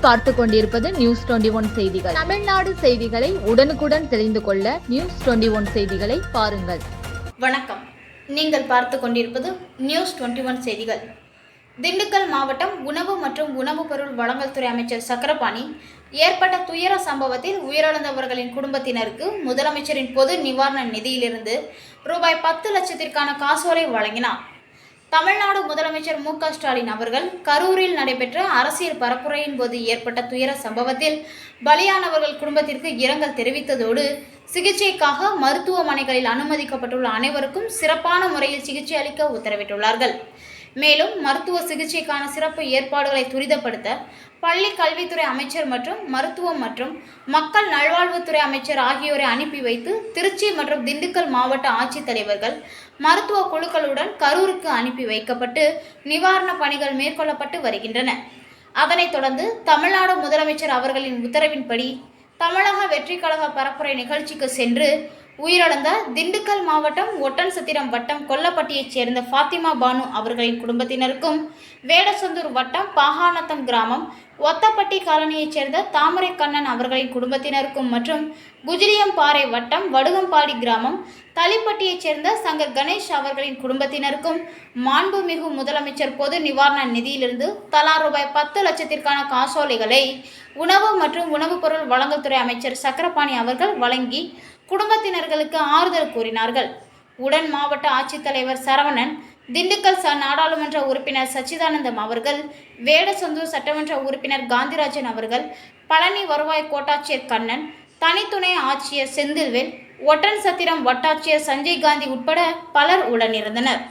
பார்த்து கொண்டிருப்பது news twenty one செய்திகள். தமிழ்நாடு செய்திகளை உடனுக்குடன் தெரிந்து கொள்ள நியூஸ் டுவெண்டி ஒன் செய்திகளை பாருங்கள். வணக்கம். நீங்கள் பார்த்து கொண்டிருப்பது நியூஸ் 21 ஒன் செய்திகள். திண்டுக்கல் மாவட்டம் உணவு மற்றும் உணவுப் பொருள் வழங்கல் துறை அமைச்சர் சக்கரபாணி ஏற்பட்ட துயர சம்பவத்தில் உயிரிழந்தவர்களின் குடும்பத்தினருக்கு முதலமைச்சரின் பொது நிவாரண நிதியிலிருந்து ரூபாய் பத்து லட்சத்திற்கான காசோலை வழங்கினார். தமிழ்நாடு முதலமைச்சர் மு க ஸ்டாலின் அவர்கள் கரூரில் நடைபெற்ற அரசியல் பரப்புரையின் போது ஏற்பட்ட துயர சம்பவத்தில் பலியானவர்கள் குடும்பத்திற்கு இரங்கல் தெரிவித்ததோடு சிகிச்சைக்காக மருத்துவமனைகளில் அனுமதிக்கப்பட்டுள்ள அனைவருக்கும் சிறப்பான முறையில் சிகிச்சை அளிக்க உத்தரவிட்டுள்ளார்கள். மேலும் மருத்துவ சிகிச்சைக்கான சிறப்பு ஏற்பாடுகளை துரிதப்படுத்த பள்ளி கல்வித்துறை அமைச்சர் மற்றும் மருத்துவம் மற்றும் மக்கள் நல்வாழ்வுத்துறை அமைச்சர் ஆகியோரை அனுப்பி வைத்து திருச்சி மற்றும் திண்டுக்கல் மாவட்ட ஆட்சித்தலைவர்கள் மருத்துவ குழுக்களுடன் கரூருக்கு அனுப்பி வைக்கப்பட்டு நிவாரணப் பணிகள் மேற்கொள்ளப்பட்டு வருகின்றன. அதனைத் தொடர்ந்து தமிழ்நாடு முதலமைச்சர் அவர்களின் உத்தரவின்படி தமிழக வெற்றி கழக பரப்புரை நிகழ்ச்சிக்கு சென்று உயிரிழந்த திண்டுக்கல் மாவட்டம் ஒட்டன்சத்திரம் வட்டம் கொல்லப்பட்டியைச் சேர்ந்த ஃபாத்திமா பானு அவர்களின் குடும்பத்தினருக்கும் வேடசந்தூர் வட்டம் பாகாநத்தம் கிராமம் ஒத்தப்பட்டி காலனியைச் சேர்ந்த தாமரை கண்ணன் அவர்களின் குடும்பத்தினருக்கும் மற்றும் குஜிலியம்பாறை வட்டம் வடுகம்பாடி கிராமம் தளிப்பட்டியைச் சேர்ந்த சங்கர் கணேஷ் அவர்களின் குடும்பத்தினருக்கும் மாண்புமிகு முதலமைச்சர் பொது நிவாரண நிதியிலிருந்து தலா ரூபாய் பத்து லட்சத்திற்கான காசோலைகளை உணவு மற்றும் உணவுப் பொருள் வழங்கல்துறை அமைச்சர் சக்கரபாணி அவர்கள் வழங்கி குடும்பத்தினர்களுக்கு ஆறுதல் கூறினார்கள். உடன் மாவட்ட ஆட்சித்தலைவர் சரவணன் திண்டுக்கல் ச நாடாளுமன்ற உறுப்பினர் சச்சிதானந்தம் அவர்கள் வேடசந்தூர் சட்டமன்ற உறுப்பினர் காந்திராஜன் அவர்கள் பழனி வருவாய் கோட்டாட்சியர் கண்ணன் தனித்துணை ஆட்சியர் செந்தில்வேல் ஒட்டன் சத்திரம் வட்டாட்சியர் சஞ்சய் காந்தி உட்பட பலர் உடனிருந்தனர்.